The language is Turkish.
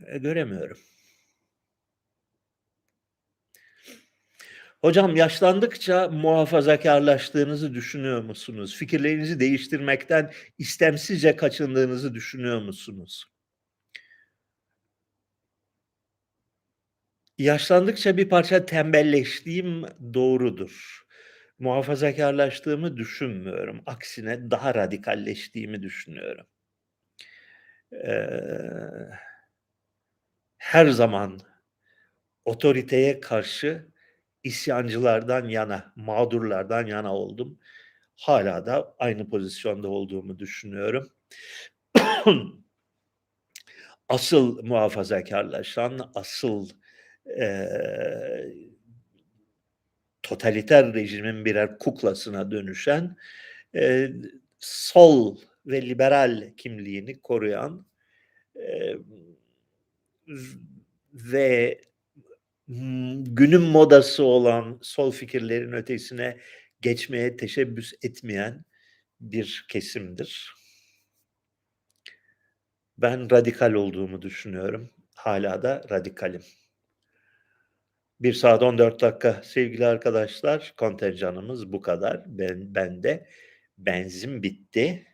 Eee, göremiyorum. Hocam yaşlandıkça muhafazakârlaştığınızı düşünüyor musunuz? Fikirlerinizi değiştirmekten istemsizce kaçındığınızı düşünüyor musunuz? Yaşlandıkça bir parça tembelleştiğim doğrudur. Muhafazakârlaştığımı düşünmüyorum. Aksine daha radikalleştiğimi düşünüyorum. Eee, her zaman otoriteye karşı isyancılardan yana, mağdurlardan yana oldum. Hâlâ da aynı pozisyonda olduğumu düşünüyorum. Asıl muhafazakârlaşan, asıl, eee, totaliter rejimin birer kuklasına dönüşen, eee, sol ve liberal kimliğini koruyan, v ve, günün modası olan sol fikirlerin ötesine geçmeye teşebbüs etmeyen bir kesimdir. Ben radikal olduğumu düşünüyorum. Hâlâ da radikalim. 1 saat 14 dakika sevgili arkadaşlar. Kontenjanımız bu kadar. Ben bende benzin bitti.